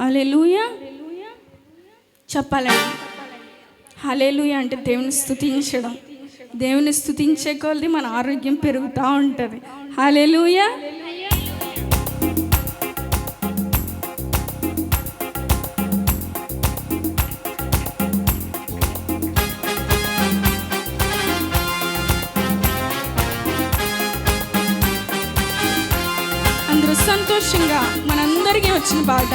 Hallelujah చెప్పాలండి. Hallelujah అంటే దేవుని స్థుతించడం దేవుని స్థుతించే కొలది మన ఆరోగ్యం పెరుగుతూ ఉంటుంది. హలేలుయ అందరూ సంతోషంగా మనందరికీ వచ్చిన పాట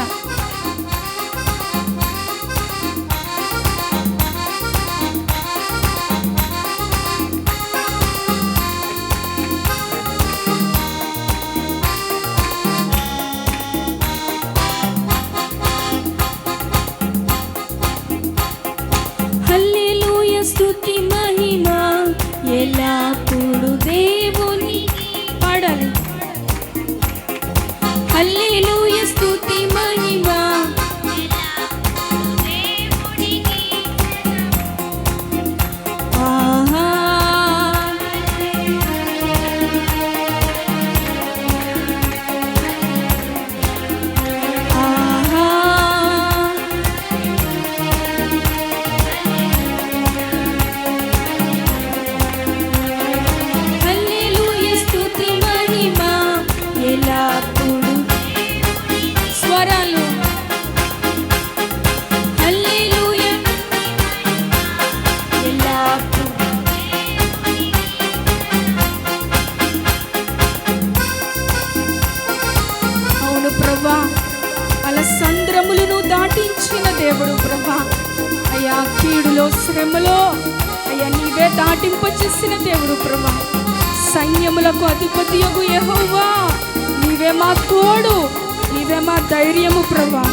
అలసంద్రములను దాటించిన దేవుడు ప్రభా. అయ్యా కీడులో శ్రమలో అయ్యా నీవే దాటింప చేసిన దేవుడు ప్రభా. సైన్యములకు అధిపతి యగు యెహోవా. నీవే మా తోడు నీవే మా ధైర్యము ప్రభా.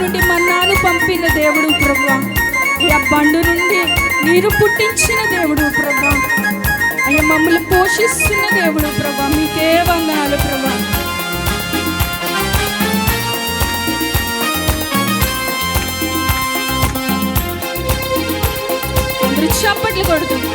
నుండి మన్నాను పంపిన దేవుడు ప్రభా. అయ్యా బండు నుండి నీరు పుట్టించిన దేవుడు ప్రభా. అయ్యా మమ్మల్ని పోషిస్తున్న దేవుడు ప్రభా. మీకే వందనాలు ప్రభా. అందరూ చప్పట్లు కొడుతుంది